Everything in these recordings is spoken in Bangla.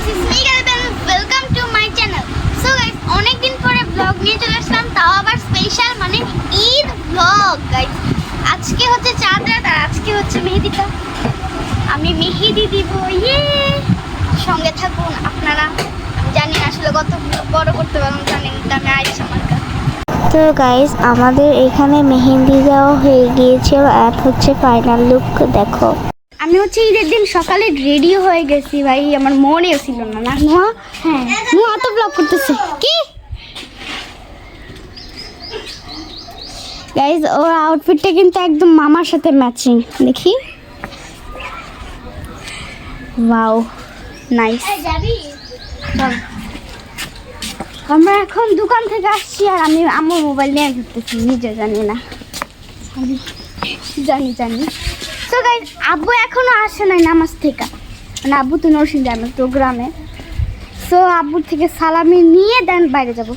This is me গাইবেন welcome to my channel so guys অনেকদিন পরে ব্লগ নিয়ে চলে আসলাম, তাও আবার স্পেশাল মানে ঈদ ব্লগ গাইস আজকে হচ্ছে চাঁদ রাত আর আজকে হচ্ছে মেহেদিটা আমি মেহেদি দিব ইয়ে সঙ্গে থাকুন আপনারা। আমি জানি আসলে কত বড় করতে পারলাম জানেন না আমি আইসা আমার তো গাইস আমাদের এখানে মেহেন্দি দেওয়া হয়ে গিয়েছিল, আর হচ্ছে ফাইনাল লুক দেখো। আমি হচ্ছে ঈদের দিন সকালে রেডি হয়ে গেছি ভাই আমার মনেও ছিল না। না নোয়া হ্যাঁ। নোয়া তো ব্লগ করতেছে। কি? গাইজ ওর আউটফিটটা কিন্তু একদম মামার সাথে ম্যাচিং দেখি। ওয়াও নাইস আমরা এখন দোকান থেকে আসছি আর আমি আমার মোবাইল নিয়ে ঘুরতেছি নিজে জানি না। জানি জানি। তো গাইজ আব্বু এখনও আসে নাই নামাজ থেকে। মানে আব্বু তো নরসিং যায় তো গ্রামে। সো আব্বুর থেকে সালামি নিয়ে দেন বাইরে যাব।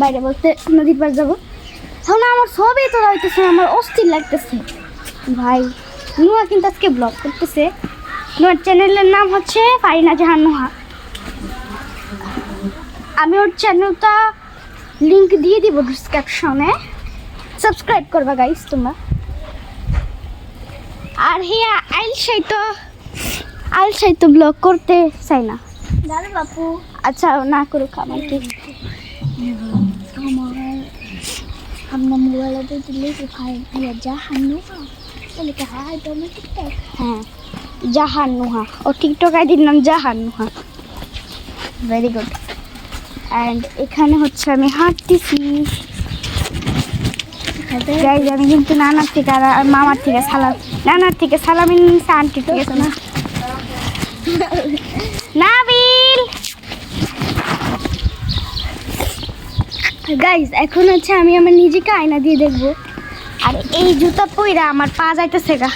বাইরে বলতে নদীর পার যাব। তখন আমার সবই তো হইতেছে আমার অস্থির লাগতেছে। ভাই, নুয়া কিন্তু আজকে ব্লগ করতেছে। নুয়ার চ্যানেলের নাম হচ্ছে ফারিনা জাহান নুহা। আমি ওর চ্যানেলটা লিঙ্ক দিয়ে দিব ডিসক্রিপশনে সাবস্ক্রাইব করবা গাইস তোমরা। আর হিয়া আইলসাই তো আইলসাই তো ব্লগ করতে চাই না। দাদা বাপু। আচ্ছা না করুক আমার কি। আমার আপনার মোবাইলে দিলে কি ভাই দিয়ে যা হানু বলে কি হাই তুমি টিকটক হ্যাঁ জাহান নুহা। ও টিকটক আইডির নাম Jahan Nuha. Very good and এখানে হচ্ছে আমি হাঁটতেছি। গাইজ আমি কিন্তু নানার থেকে আর আর মামার থেকে সালাম নানার থেকে সালামি নিয়েছি আন্টির থেকে না নাবিল! গাইজ এখন হচ্ছে আমি আমার নিজেকে আয়না দিয়ে দেখব। আর এই জুতা পইরা আমার পা যাইতেছে গা।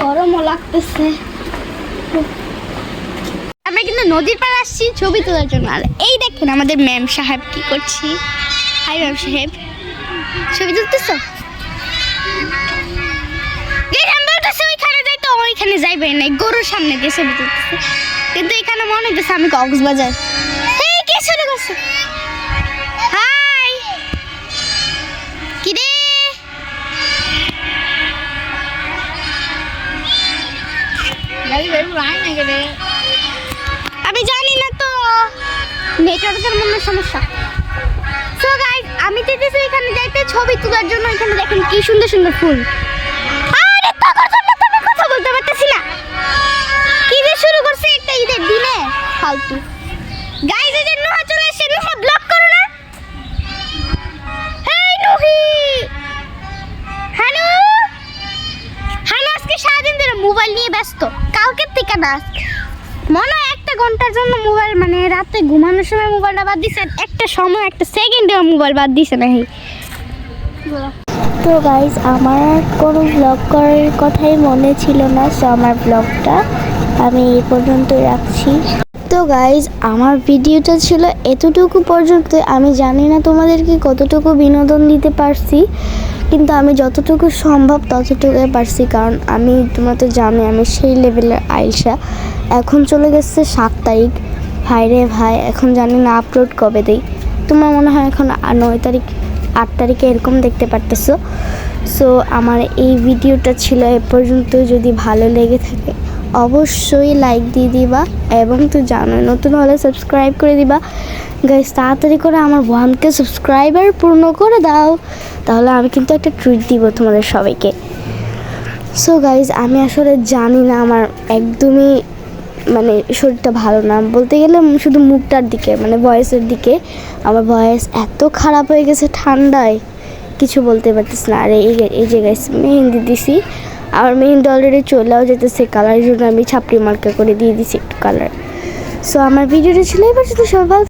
গরমও লাগতেছে। আমরা কিন্তু নদীর পাড়ে আসছি, ছবি তোলার জন্য। আর এই দেখুন আমাদের ম্যাম সাহেব কি করছি। হাই ম্যাম সাহেব, ছবি তুলতেছ? ওইখানে যাইবে না গরুর সামনে দিয়ে ছবি তুলতেছে। কিন্তু এখানে মনে হইতেছে আমি কক্সবাজার। এই কে শুরু করছে হাই! কি রে আমি নেটওয়ার্কের মনে সমস্যা। সো গাইস আমি যেতেছি এখানে যাইতে ছবি তোলার জন্য এখানে দেখেন কি সুন্দর সুন্দর ফুল। আরে তখন তুমি কথা বলতে পারতেছি না। কি যে শুরু করছে একটা ঈদের দিনে? ফালতু। গাইস এই যে নুহা চলে এসে নুহা ব্লক করো না। হেই নুহি। হ্যালো হ্যালো আজকে সারাদিন ধরে মোবাইল নিয়ে ব্যস্ত। কালকের থেকে না একটা ঘণ্টার জন্য মোবাইল মানে রাতে ঘুমানোর সময় মোবাইলটা বাদ দিছে একটা সময়, একটা সেকেন্ডে মোবাইল বাদ দিছে না তো গাইজ আমার কোনো ব্লগ করার কথাই মনে ছিল না সো আমার ব্লগটা আমি এই পর্যন্ত রাখছি। তো গাইজ আমার ভিডিওটা ছিল এতটুকু পর্যন্ত। আমি জানি না তোমাদেরকে কতটুকু বিনোদন দিতে পারছি, কিন্তু আমি যতটুকু সম্ভব ততটুকুই পারছি, কারণ আমি, তোমরা তো জানো, আমি সেই লেভেলের আইলসা এখন চলে গেছে সাত তারিখ। ভাই রে ভাই, এখন জানি না আপলোড কবে দেই। তোমার মনে হয় এখন নয় তারিখ, আট তারিখে এরকম দেখতে পারতেছো। সো আমার এই ভিডিওটা ছিল এ পর্যন্ত। যদি ভালো লেগে থাকে অবশ্যই লাইক দিয়ে দিবা এবং তো জানো নতুন হলে সাবস্ক্রাইব করে দিবা। গাইস তাড়াতাড়ি করে আমার ওয়ানকে সাবস্ক্রাইবার পূর্ণ করে দাও, তাহলে আমি কিন্তু একটা ট্রিট দিব তোমাদের সবাইকে। সো গাইজ আমি আসলে জানি না, আমার একদমই মানে শরীরটা ভালো না। বলতে গেলে শুধু মুখটার দিকে মানে ভয়েসের দিকে। আমার ভয়েস এত খারাপ হয়ে গেছে ঠান্ডায়। কিছু বলতে পারতেছি না। আর এই এই যে গাইস মেহেন্দি দিছি। আমার মেহেন্দি অলরেডি চলেও যেতেছে কালারের জন্য আমি ছাপড়ি মার্কা করে দিয়ে দিছি একটু কালার সো আমার ভিডিওটা ছিল এবার শুধু সবাই